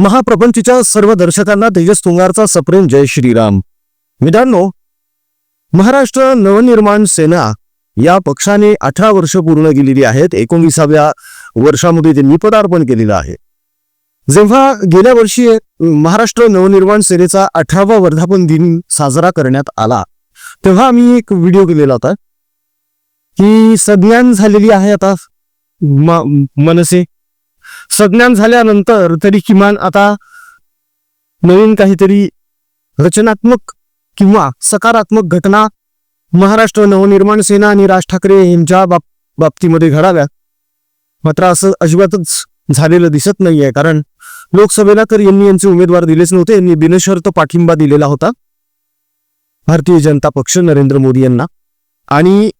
महाप्रपंचच्या सर्व दर्शकांना तेजस तुंगारचा सप्रेम जय श्रीराम. मित्रांनो महाराष्ट्र नवनिर्माण सेना या पक्षाने अठरा वर्ष पूर्ण केलेली आहेत. एकोणविसाव्या वर्षामध्ये त्यांनी पदार्पण केलेलं आहे. जेव्हा गेल्या वर्षी महाराष्ट्र नवनिर्माण सेनेचा अठरावा वर्धापन दिन साजरा करण्यात आला तेव्हा आम्ही एक व्हिडिओ केलेला होता की सज्ञान झालेली आहे आता मनसे. संज्ञान झाल्यानंतर तरी किमान आता नवीन काहीतरी रचनात्मक किंवा सकारात्मक घटना महाराष्ट्र नवनिर्माण सेना आणि राज ठाकरे यांच्या बाब बाबतीमध्ये घडाव्या मात्र असं अजिबातच झालेलं दिसत नाहीये कारण लोकसभेला तर यांनी यांचे उमेदवार दिलेच नव्हते यांनी बिनशर्त पाठिंबा दिलेला होता. भारतीय जनता पक्ष नरेंद्र मोदी यांना. आणि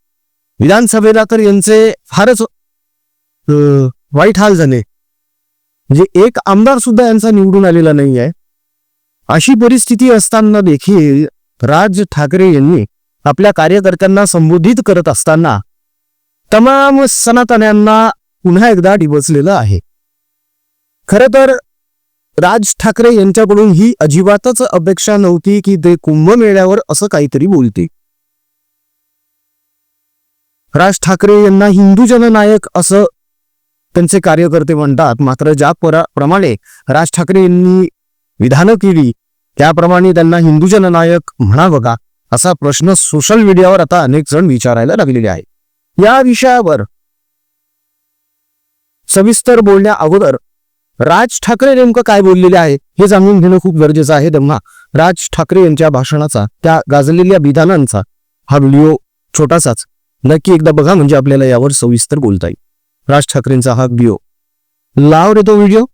विधानसभेला तर यांचे फारच वाईट हाल झाले. म्हणजे एक आमदार सुद्धा यांचा निवडून आलेला नाही आहे. अशी परिस्थिती असताना देखील राज ठाकरे यांनी आपल्या कार्यकर्त्यांना संबोधित करत असताना तमाम सनातन्यांना पुन्हा एकदा डिवचलेलं आहे. खर तर राज ठाकरे यांच्याकडून ही अजिबातच अपेक्षा नव्हती की ते कुंभमेळ्यावर असं काहीतरी बोलते राज ठाकरे यांना हिंदू जननायक असं त्यांचे कार्यकर्ते म्हणतात मात्र ज्या प्रमाणे राज ठाकरे यांनी विधानं केली त्याप्रमाणे त्यांना हिंदू जननायक म्हणावं का असा प्रश्न सोशल मीडियावर आता अनेक जण विचारायला लागलेले आहे या विषयावर सविस्तर बोलण्या अगोदर राज ठाकरे नेमकं काय बोललेले आहे हे जाणून घेणं खूप गरजेचं आहे. तेव्हा राज ठाकरे यांच्या भाषणाचा त्या गाजलेल्या विधानांचा हा व्हिडिओ छोटासाच. नक्की एकदा बघा म्हणजे आपल्याला यावर सविस्तर बोलता येईल. राज ठाकरेंचा हा व्हिडिओ लाव रे तो व्हिडिओ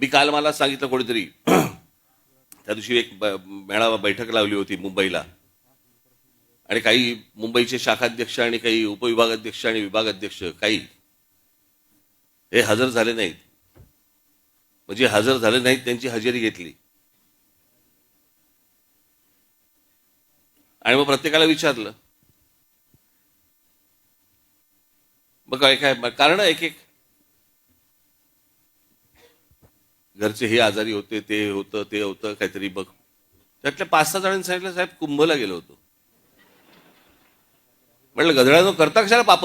मी काल मला सांगितलं कोणीतरी त्या दिवशी एक मेळावा बैठक लावली होती मुंबईला. आणि काही मुंबईचे शाखाध्यक्ष आणि काही उपविभागाध्यक्ष आणि विभागाध्यक्ष काही हे हजर झाले नाहीत. म्हणजे हजर झाले नाहीत त्यांची हजेरी घेतली. आणि मग प्रत्येकाला विचारलं मग काय काय कारण एक एक. घरचे हे आजारी होते ते होतं ते होतं काहीतरी बघ. त्यातल्या पाच सहा जणांनी सांगितलं साहेब कुंभला गेलो होतो. म्हटलं गधड्यानो करता कशाला पाप?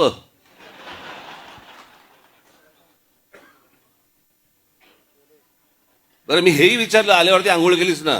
बरं मी हेही विचारलं आल्यावरती आंघोळ केलीच ना?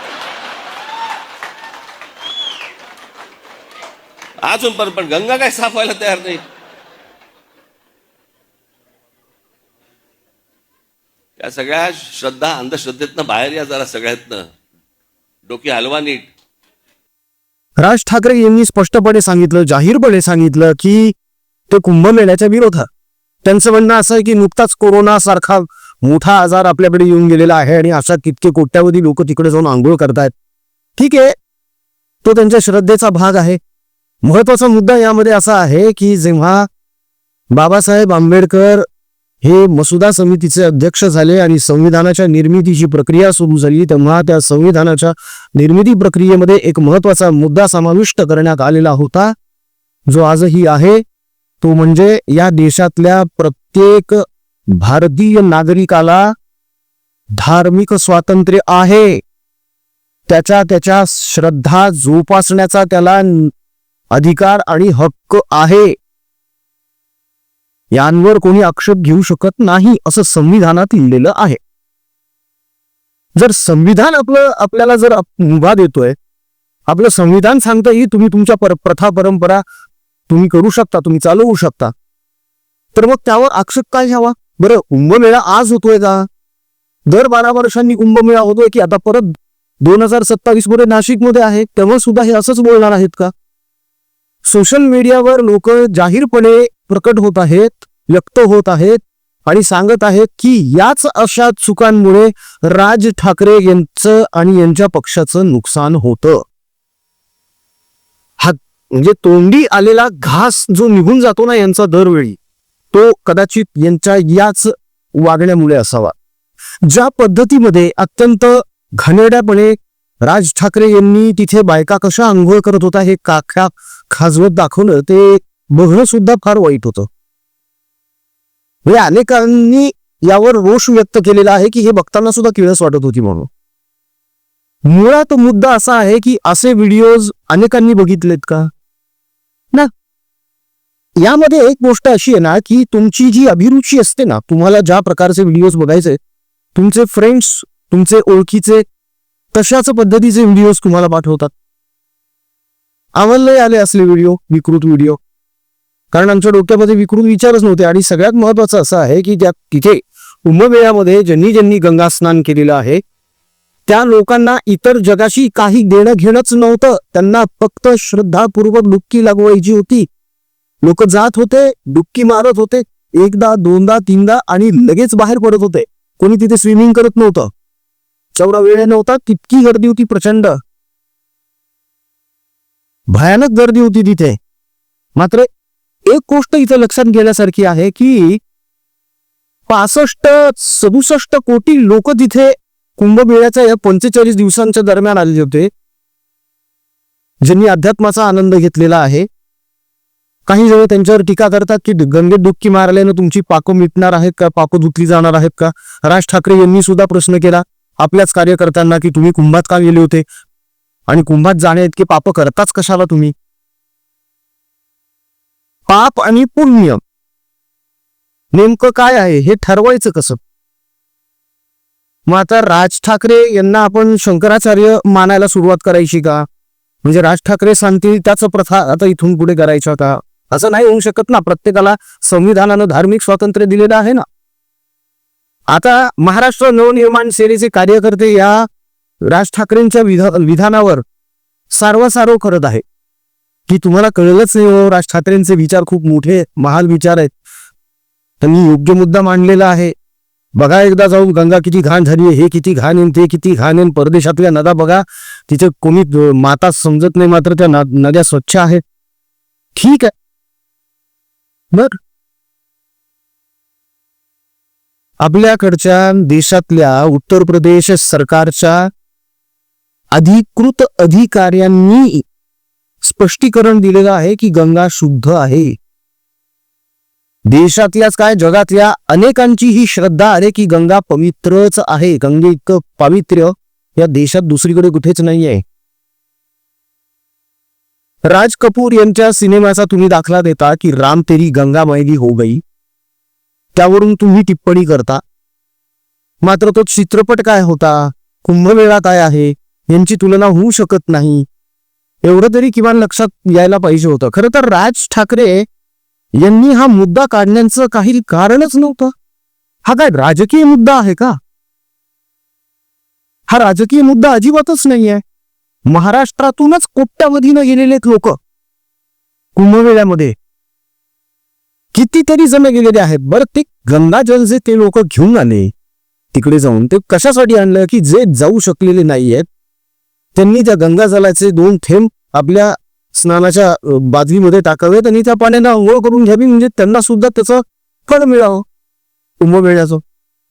अजून पण पण गंगा काय साफ व्हायला तयार नाही. या सगळ्या श्रद्धा अंधश्रद्धेतनं बाहेर या जरा सगळ्यातनं. डोकी हलवा नीट. राज ठाकरे यांनी स्पष्टपणे सांगितलं जाहीरपणे सांगितलं की ते कुंभमेळ्याच्या विरोधात त्यांचं म्हणणं असं आहे की नुकताच कोरोना सारखा मोठा आजार आपल्याकडे येऊन गेलेला आहे आणि अशा कितके कोट्यावधी लोक तिकडे जाऊन आंघोळ करतायत. ठीक आहे तो त्यांच्या श्रद्धेचा भाग आहे. महत्त्वाचा मुद्दा यामध्ये असा आहे की जेव्हा बाबासाहेब आंबेडकर हे मसुदा समितीचे अध्यक्ष झाले आणि संविधानाच्या निर्मितीची प्रक्रिया सुरू झाली तेव्हा त्या संविधानाच्या निर्मिती प्रक्रियेमध्ये एक महत्त्वाचा मुद्दा समाविष्ट करण्यात आलेला होता जो आजही आहे. तो म्हणजे या देशातल्या प्रत्येक भारतीय नागरिकाला धार्मिक स्वातंत्र्य आहे. त्याच्या त्याच्या श्रद्धा जोपासण्याचा त्याला अधिकार आणि हक्क आहे. यांवर कोणी आक्षेप घेऊ शकत नाही असं संविधानात लिहिलेलं आहे. जर संविधान आपलं आपल्याला जर मुभा देतोय आपलं संविधान सांगतं ही तुम्ही तुमच्या पर प्रथा परंपरा तुम्ही करू शकता तुम्ही चालवू शकता. तर मग त्यावर आक्षेप काय घ्यावा? बरं कुंभमेळा आज होतोय का? दर बारा वर्षांनी कुंभमेळा होतोय की आता परत दोन हजार सत्तावीसमध्ये नाशिकमध्ये आहे तेव्हा सुद्धा हे असंच बोलणार आहेत का? सोशल मीडियावर लोक जाहीरपणे प्रकट होत आहेत व्यक्त होत आहेत आणि सांगत आहेत की याच अशा चुकांमुळे राज ठाकरे यांचं आणि यांच्या पक्षाचं नुकसान होतं. हा म्हणजे तोंडी आलेला घास जो निघून जातो ना यांचा दरवेळी तो कदाचित यांच्या याच वागण्यामुळे असावा. ज्या पद्धतीमध्ये अत्यंत घाणेरड्यापणे राज ठाकरे यांनी तिथे बायका कशा आंघोळ करत होता हे काख्या खाजवत दाखवलं ते बघणं सुद्धा फार वाईट होतं. म्हणजे अनेकांनी यावर रोष व्यक्त केलेला आहे की हे बघताना सुद्धा किळस वाटत होती म्हणून. मुळात मुद्दा असा आहे की असे व्हिडिओज अनेकांनी बघितलेत का? ना. यामध्ये एक गोष्ट अशी आहे ना की तुमची जी अभिरुची असते ना तुम्हाला ज्या प्रकारचे व्हिडिओज बघायचे तुमचे फ्रेंड्स तुमचे ओळखीचे तशाच पद्धतीचे व्हिडिओज तुम्हाला पाठवतात. आम्हाला आले असले व्हिडिओ विकृत व्हिडिओ कारण आमच्या डोक्यामध्ये विकृत विचारच नव्हते. आणि सगळ्यात महत्वाचं असं आहे की त्या तिथे कुंभमेळ्यामध्ये ज्यांनी ज्यांनी गंगा स्नान केलेलं आहे त्या लोकांना इतर जगाशी काही देणं घेणंच नव्हतं. त्यांना फक्त श्रद्धापूर्वक डुबकी लागवायची होती. लोक जात होते डुबकी मारत होते. एकदा दोनदा तीनदा आणि लगेच बाहेर पडत होते. कोणी तिथे स्विमिंग करत नव्हतं. तेवढा वेळ नव्हता तितकी गर्दी होती प्रचंड. भयानक गर्दी होती तिथे. मात्र एक गोष्ट इथं लक्षात घेण्यासारखी आहे की पासष्ट सदुसष्ट कोटी लोक तिथे कुंभमेळ्याच्या या पंचेचाळीस दिवसांच्या दरम्यान आलेले होते. ज्यांनी अध्यात्माचा आनंद घेतलेला आहे. काही जण त्यांच्यावर टीका करतात की गंगेत डुबकी मारल्यानं तुमची पाकं मिटणार आहेत का? पाकं धुतली जाणार आहेत का? राज ठाकरे यांनी सुद्धा प्रश्न केला. आपल्याच कार्यकर्त्यांना की तुम्ही कुंभात का गेले होते? आणि कुंभात जाण्या इतके पाप करताच कशाला तुम्ही? पाप आणि पुण्य. नेमकं काय आहे? हे ठरवायचं कसं? मग आता राज ठाकरे यांना आपण शंकराचार्य मानायला सुरुवात करायची का? म्हणजे राज ठाकरे सांगतील त्याच प्रथा आता इथून पुढे करायच्या का? असं नाही होऊ शकत ना. प्रत्येकाला संविधानानं धार्मिक स्वातंत्र्य दिलेलं आहे ना. आता महाराष्ट्र नवनिर्माण सेनेचे कार्यकर्ते या राज ठाकरेंच्या विधा विधानावर सारवासारव करत आहे की तुम्हाला कळलंच नाही हो राज ठाकरेंचे विचार खूप मोठे महाल विचार आहेत. त्यांनी योग्य मुद्दा मांडलेला आहे. बघा एकदा जाऊन गंगा किती घाण झाली आहे हे किती घाण येईन ते किती घाण येईन परदेशातल्या नद्या बघा. तिथे कोणी माता समजत नाही मात्र त्या न- नद्या स्वच्छ आहेत. ठीक आहे. बर. आपल्याकडच्या देशातल्या उत्तर प्रदेश सरकारच्या अधिकृत अधिकाऱ्यांनी स्पष्टीकरण दिलेलं आहे की गंगा शुद्ध आहे. देशातल्याच काय जगातल्या अनेकांची ही श्रद्धा आहे की गंगा पवित्रच आहे. गंगे इतकं पावित्र्य या देशात दुसरीकडे कुठेच नाहीये. राज कपूर यांच्या सिनेमाचा तुम्ही दाखला देता की राम तेरी गंगा मैली हो गई. त्यावरून तुम्ही टिप्पणी करता. मात्र तो चित्रपट काय होता? कुंभमेळा काय आहे? यांची तुलना होऊ शकत नाही. एवढं तरी किमान लक्षात यायला पाहिजे होतं. खरं तर राज ठाकरे यांनी हा मुद्दा काढण्याचं काही कारणच नव्हतं. हा काय राजकीय मुद्दा आहे का? हा राजकीय मुद्दा अजिबातच नाहीये. महाराष्ट्रातूनच कोट्यावधीनं गेलेले लोक. कुंभमेळ्यामध्ये कितीतरी जण गेलेले आहेत. बरं ते गंगाजल जे ते लोक घेऊन आले तिकडे जाऊन ते कशासाठी आणलं की जे जाऊ शकलेले नाहीयेत? त्यांनी त्या गंगाजलाचे दोन थेंब आपल्या स्नानाच्या बादलीमध्ये टाकावेत आणि त्या पाण्यानं आंघोळ करून घ्यावी म्हणजे त्यांना सुद्धा त्याचं फळ मिळावं कुंभमेळ्याचं.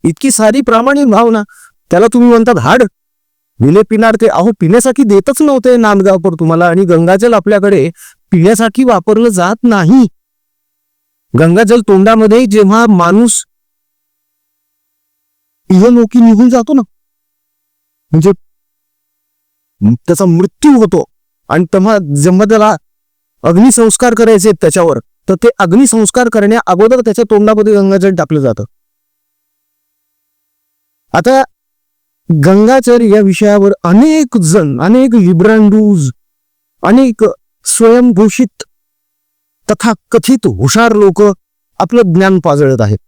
इतकी सारी प्रामाणिक भावना. त्याला तुम्ही म्हणतात हाड. विले पिणार ते अहो पिण्यासाठी देतच नव्हते नांदगावपर तुम्हाला आणि गंगाजल आपल्याकडे पिण्यासाठी वापरलं जात नाही. गंगाजल तोंडामध्ये जेव्हा माणूस इहलोकी निघून जातो ना म्हणजे त्याचा मृत्यू होतो आणि तेव्हा जेव्हा त्याला अग्निसंस्कार करायचे त्याच्यावर तर ते अग्निसंस्कार करण्या अगोदर त्याच्या तोंडामध्ये गंगाजल टाकलं जातं. आता गंगाचर या विषयावर अनेक जण अनेक लिब्रांडूज अनेक स्वयंघोषित तथा कथित हुशार लोक आपलं ज्ञान पाजळत आहेत.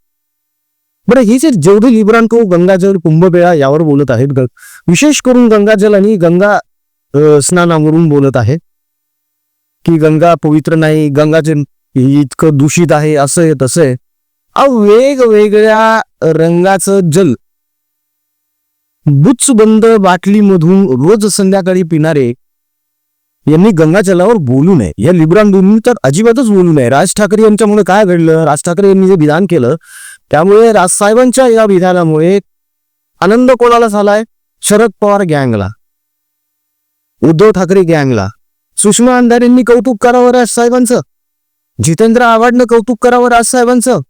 बरं हे जे जेवढे लिब्रांटो हो गंगाजल कुंभमेळा यावर बोलत आहेत विशेष करून गंगाजल आणि गंगा स्नानावरून बोलत आहेत. की गंगा पवित्र नाही गंगाजल इतकं दूषित आहे असं आहे तसं आहे. अहो वेगवेगळ्या रंगाचं जल बुचबंद बाटलीमधून रोज संध्याकाळी पिणारे यांनी गंगाजलावर बोलू नये. या लिब्रांडूंनी तर अजिबातच बोलू नये. राज ठाकरे यांच्यामुळे काय घडलं? राज ठाकरे यांनी जे विधान केलं त्यामुळे राजसाहेबांच्या या विधानामुळे आनंद कोणाला झालाय? शरद पवार गँगला. उद्धव ठाकरे गँगला. सुषमा अंधारेंनी कौतुक करावं राजसाहेबांचं जितेंद्र आव्हाडनं कौतुक करावं राजसाहेबांचं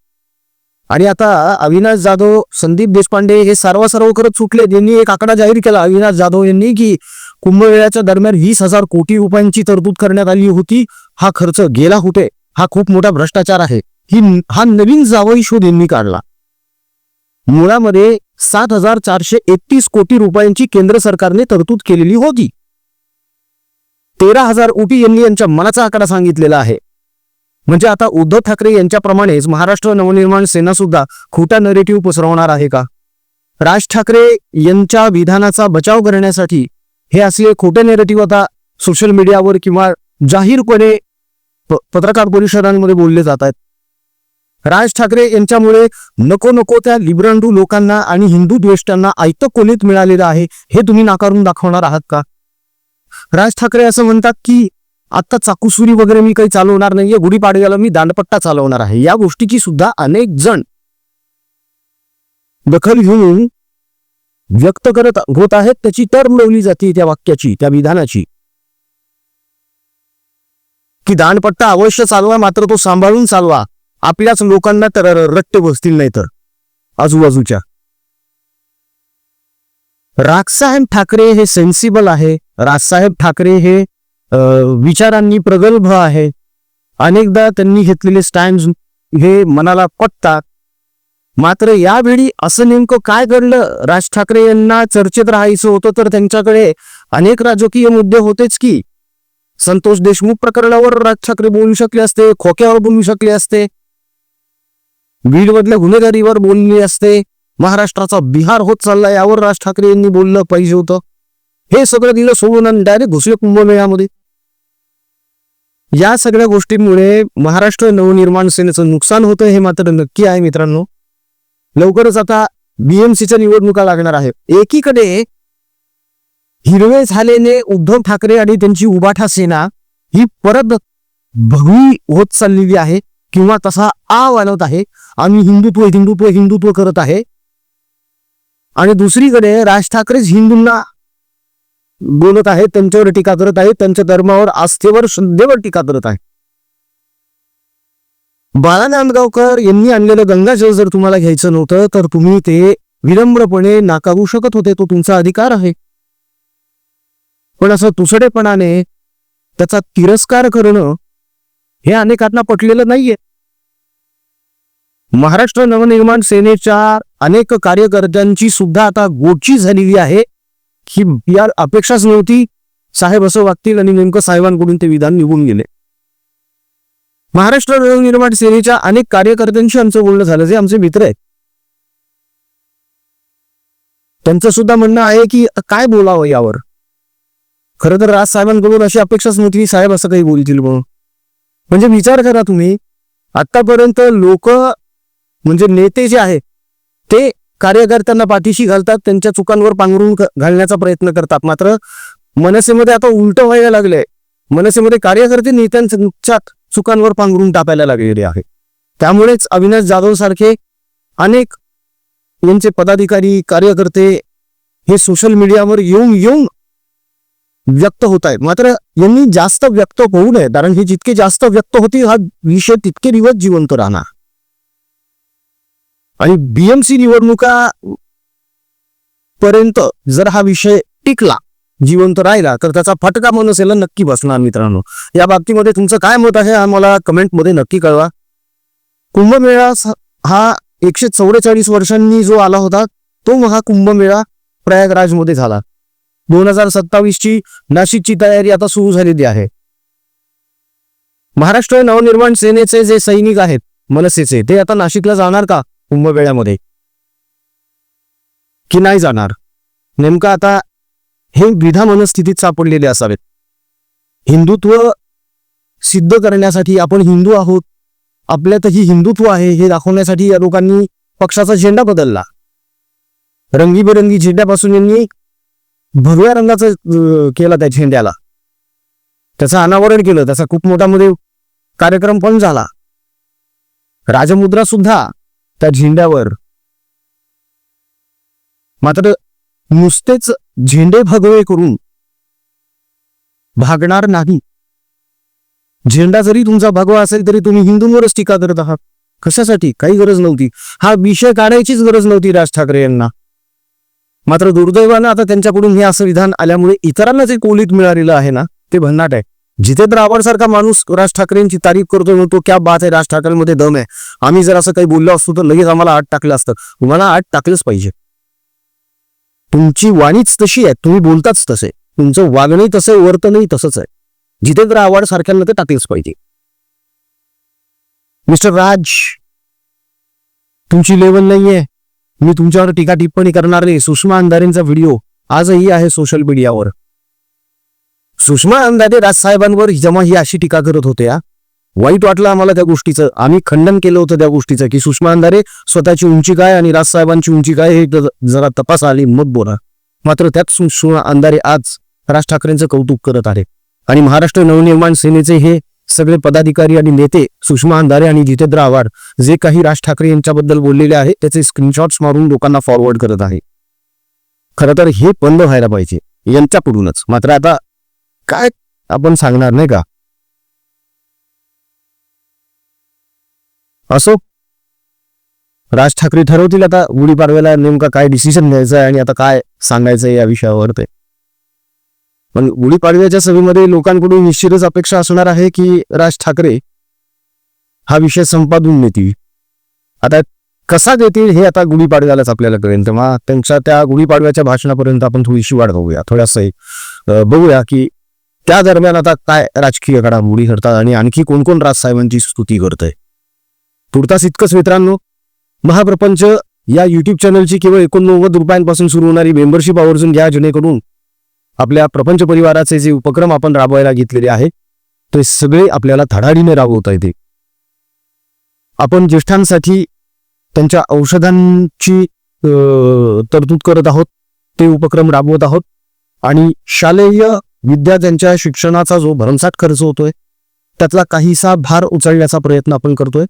आणि आता अविनाश जाधव संदीप देशपांडे हे सर्व सर्व करत सुटले यांनी एक आकडा जाहीर केला अविनाश जाधव यांनी की कुंभमेळ्याच्या दरम्यान वीस हजार कोटी रुपयांची तरतूद करण्यात आली होती. हा खर्च गेला होते हा खूप मोठा भ्रष्टाचार आहे. ही हा नवीन जावई शोध यांनी काढला. मुळामध्ये सात हजार चारशे एकतीस कोटी रुपयांची केंद्र सरकारने तरतूद केलेली होती. तेरा हजार कोटी यांनी यांच्या मनाचा आकडा सांगितलेला आहे. म्हणजे आता उद्धव ठाकरे यांच्याप्रमाणेच महाराष्ट्र नवनिर्माण सेना सुद्धा खोटा नरेटिव्ह पसरवणार आहे का? राज ठाकरे यांच्या विधानाचा बचाव करण्यासाठी हे असे खोटे नेरेटिव्ह आता सोशल मीडियावर किंवा जाहीरपणे प- पत्रकार परिषदांमध्ये बोलले जात आहेत. राज ठाकरे यांच्यामुळे नको नको त्या लिब्रांडू लोकांना आणि हिंदू द्वेष्टांना आयत कोणीत मिळालेलं आहे हे तुम्ही नाकारून दाखवणार आहात का? राज ठाकरे असं म्हणतात की आता चाकूसुरी वगैरे मी काही चालवणार नाहीये गुढीपाडव्याला मी दांडपट्टा चालवणार आहे. या गोष्टीची सुद्धा अनेक जण दखल घेऊन व्यक्त करत होत आहेत त्याची टर्म लावली जाते त्या वाक्याची त्या विधानाची. की दांडपट्टा अवश्य चालवा मात्र तो सांभाळून चालवा. आपल्याच लोकांना तर रट्टे बसतील नाही तर. आजूबाजूच्या. राजसाहेब ठाकरे हे सेन्सिबल आहे. राजसाहेब ठाकरे हे विचारांनी प्रगल्भ आहे. अनेकदा त्यांनी घेतलेले स्टँड हे मनाला पटतात. मात्र यावेळी असं नेमकं काय घडलं? राज ठाकरे यांना चर्चेत राहायचं होतं तर त्यांच्याकडे अनेक राजकीय मुद्दे होतेच की. संतोष देशमुख प्रकरणावर राज ठाकरे बोलू शकले असते खोक्यावर बोलू शकले असते. बीडमधल्या गुन्हेगारीवर बोलले असते. महाराष्ट्राचा बिहार होत चालला यावर राज ठाकरे यांनी बोललं पाहिजे होतं. हे सगळं दिलं सोडून आणि डायरेक्ट घुसले कुंभमेळ्यामध्ये. या सगळ्या गोष्टींमुळे महाराष्ट्र नवनिर्माण सेनेचं नुकसान होतं हे मात्र नक्की आहे मित्रांनो. लवकरच आता बीएमसीच्या निवडणुका लागणार आहे एकीकडे हिरवे झालेले उद्धव ठाकरे आणि त्यांची उबाठा सेना ही परत भगवी होत चाललेली आहे किंवा तसा आ वाढवत आहे. आम्ही हिंदुत्व हिंदुत्व हिंदुत्व करत आहे. आणि दुसरीकडे राज ठाकरेच हिंदूंना बोलत आहेत त्यांच्यावर टीका करत आहेत त्यांच्या धर्मावर आस्थेवर श्रद्धेवर टीका करत आहे बाळा नांदगावकर यांनी आणलेलं गंगाजल जर तुम्हाला घ्यायचं नव्हतं तर तुम्ही ते विनम्रपणे नाकारू शकत होते. तो तुमचा अधिकार आहे. पण असं तुसडेपणाने त्याचा तिरस्कार करणं हे अनेकांना पटलेलं नाहीये. महाराष्ट्र नवनिर्माण सेनेच्या अनेक कार्यकर्त्यांची सुद्धा आता गोची झालेली आहे. की यार अपेक्षाच नव्हती. साहेब असं वागतील आणि नेमकं साहेबांकडून ते विधान निघून गेले. महाराष्ट्र नवनिर्माण सेनेच्या अनेक कार्यकर्त्यांशी आमचं बोलणं झालं. जे आमचे मित्र आहेत. त्यांचं सुद्धा म्हणणं आहे की काय बोलावं यावर? खरं तर राज साहेबांकडून अशी अपेक्षाच नव्हती की साहेब असं काही बोलतील म्हणून. म्हणजे विचार करा तुम्ही. आतापर्यंत लोक म्हणजे नेते जे आहेत ते कार्यकर्त्यांना पाठीशी घालतात त्यांच्या चुकांवर पांघरून घालण्याचा प्रयत्न करतात. मात्र मनसेमध्ये आता उलट व्हायला लागलंय. मनसेमध्ये कार्यकर्ते नेत्यांच्या चुकांवर पांघरून टाकायला लागलेले आहे. त्यामुळेच अविनाश जाधव सारखे अनेक यांचे पदाधिकारी कार्यकर्ते हे सोशल मीडियावर येऊन येऊन व्यक्त होत आहेत. मात्र यांनी जास्त व्यक्त होऊ नये कारण हे जितके जास्त व्यक्त होतील हा विषय तितके दिवस जिवंत राहणार. आणि बीएमसी निवडणुका पर्यंत जर हा विषय टिकला जिवंत राहिला तर त्याचा फटका मनसेला नक्की बसणार मित्रांनो. या बाबतीमध्ये तुमचं काय मत आहे आम्हाला कमेंटमध्ये नक्की कळवा. कुंभमेळा हा एकशे चौवेचाळीस वर्षांनी जो आला होता तो महाकुंभमेळा प्रयागराजमध्ये झाला. दोन हजार सत्तावीस ची नाशिकची तयारी आता सुरू झालेली आहे. महाराष्ट्र नवनिर्माण सेनेचे जे सैनिक आहेत मनसेचे ते आता नाशिकला जाणार का कुंभमेळ्यामध्ये? की नाही जाणार? नेमका आता हे विधा मनस्थितीत सापडलेले असावेत. हिंदुत्व सिद्ध करण्यासाठी आपण हिंदू आहोत. आपल्यातही हिंदुत्व आहे हे दाखवण्यासाठी या लोकांनी पक्षाचा झेंडा बदलला. रंगीबेरंगी झेंड्यापासून यांनी भगव्या रंगाचं केला त्या झेंड्याला. त्याचं अनावरण केलं त्याचा खूप मोठा मध्ये कार्यक्रम पण झाला. राजमुद्रा सुद्धा त्या झेंड्यावर. मात्र नुसतेच झेंडे भगवे करून भागणार नाही. झेंडा जरी तुमचा भगवा असेल तरी तुम्ही हिंदूंवरच टीका करत आहात. कशासाठी? काही गरज नव्हती. हा विषय काढायचीच गरज नव्हती राज ठाकरे यांना. मात्र दुर्दैवानं आता त्यांच्याकडून हे असं विधान आल्यामुळे इतरांना जे कोलीत मिळालेलं आहे ना ते भन्नाट आहे. जितेंद्र आव्हाड सारखा माणूस राज ठाकरेंची तारीफ करतो म्हणतो क्या बात आहे राज ठाकरेंमध्ये दम आहे. आम्ही जर असं काही बोललो असतो तर लगेच आम्हाला आठ टाकलं असतं. तुम्हाला आठ टाकलंच पाहिजे. तुमची वाणीच तशी आहे तुम्ही बोलताच तसे. तुमचं वागणंही तसं आहे वर्तनही तसंच आहे. जितेंद्र आव्हाड सारख्यांना ते टाकलंच पाहिजे. मिस्टर राज तुमची लेवल नाहीये. मी तुमच्यावर टीका टिप्पणी करणारे सुषमा अंधारेंचा व्हिडिओ आजही आहे सोशल मीडियावर सुषमा अंधारे राजसाहेबांवर जेव्हा ही अशी टीका करत होते वाईट वाटलं आम्हाला त्या गोष्टीचं. आम्ही खंडन केलं होतं त्या गोष्टीचं की सुषमा अंधारे स्वतःची उंची काय आणि राजसाहेबांची उंची काय हे जरा तपास आली मत बोला. मात्र त्यात सुषमा अंधारे आज राज ठाकरेंचं कौतुक करत आहे आणि महाराष्ट्र नवनिर्माण सेनेचे हे सगळे पदाधिकारी आणि नेते सुषमा अंधारे आणि जितेंद्र आव्हाड जे काही राज ठाकरे यांच्याबद्दल बोललेले आहे त्याचे स्क्रीनशॉट्स मारून लोकांना फॉरवर्ड करत आहे. खरं तर हे बंद व्हायला पाहिजे यांच्याकडूनच. मात्र आता काय आपण सांगणार नाही का? असो. राज ठाकरे ठरवतील आता गुढीपाडव्याला नेमका काय डिसिजन घ्यायचं आहे आणि आता काय सांगायचं या विषयावर ते. पण गुढीपाडव्याच्या सभेमध्ये लोकांकडून निश्चितच अपेक्षा असणार आहे की राज ठाकरे हा विषय संपादून नेतील. आता कसा देतील हे आता गुढीपाडव्यालाच आपल्याला कळेल. तेव्हा त्यांच्या त्या गुढीपाडव्याच्या भाषणापर्यंत आपण थोडीशी वाढ बघूया. थोडासा बघूया की त्या दरम्यान आता काय राजकीय घडामोडी घडतात आणि आणखी कोण कोण राजसाहेबांची स्तुती करतंय. तुर्तास इतकंच मित्रांनो महाप्रपंच या युट्यूब चॅनलची केवळ एकोणनव्वद रुपयांपासून सुरू होणारी मेंबरशिप आवर्जून घ्या जेणेकरून आपल्या प्रपंच परिवाराचे जे उपक्रम आपण राबवायला घेतलेले आहे ते सगळे आपल्याला धडाडीने राबवता येते. आपण ज्येष्ठांसाठी त्यांच्या औषधांची तरतूद करत आहोत ते उपक्रम राबवत आहोत आणि शालेय विद्यार्थ्यांच्या शिक्षणाचा जो भरमसाठ खर्च होतोय त्यातला काहीसा भार उचलण्याचा प्रयत्न आपण करतोय.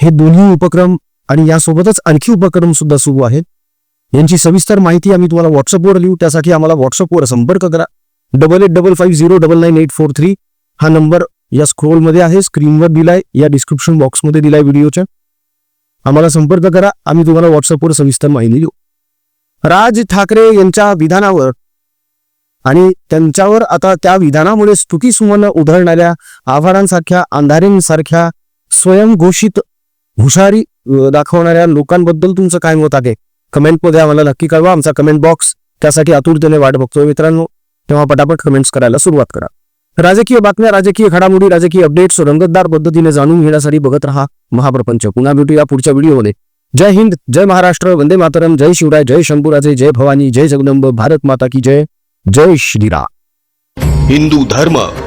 हे दोन्ही उपक्रम आणि यासोबतच आणखी उपक्रम सुद्धा सुरू आहेत. यांची सविस्तर माहिती आम्ही तुम्हाला व्हॉट्सअपवर लिहू. त्यासाठी आम्हाला व्हॉट्सअपवर संपर्क करा. Double eight double five zero double nine eight four three हा नंबर या स्क्रोलमध्ये आहे. स्क्रीनवर दिलाय. या डिस्क्रिप्शन बॉक्समध्ये दिलाय व्हिडिओच्या आम्हाला संपर्क करा. आम्ही तुम्हाला व्हॉट्सअपवर सविस्तर माहिती देऊ. राज ठाकरे यांच्या विधानावर आणि त्यांच्यावर आता त्या विधानामुळे स्तुती सुमन उधळणाऱ्या आव्हानांसारख्या अंधारींसारख्या स्वयंघोषित हुशारी दाखवणाऱ्या लोकांबद्दल तुमचं काय मत आहे? कमेंटमध्ये आम्हाला नक्की कळवा. आमचा कमेंट बॉक्स त्यासाठी आतुरतेने वाट बघतोय मित्रांनो. तेव्हा पटापट कमेंट्स करायला सुरुवात करा. राजकीय बातम्या राजकीय घडामोडी राजकीय अपडेट्स रंगतदार पद्धतीने जाणून घेण्यासाठी बघत राहा महाप्रपंच. पुन्हा भेटूया पुढच्या व्हिडिओमध्ये. जय हिंद जय महाराष्ट्र वंदे मातरम जय शिवराय जय शंभुराजे जय भवानी जय जगदंब भारत माता की जय. जय श्रीराम. हिंदू धर्म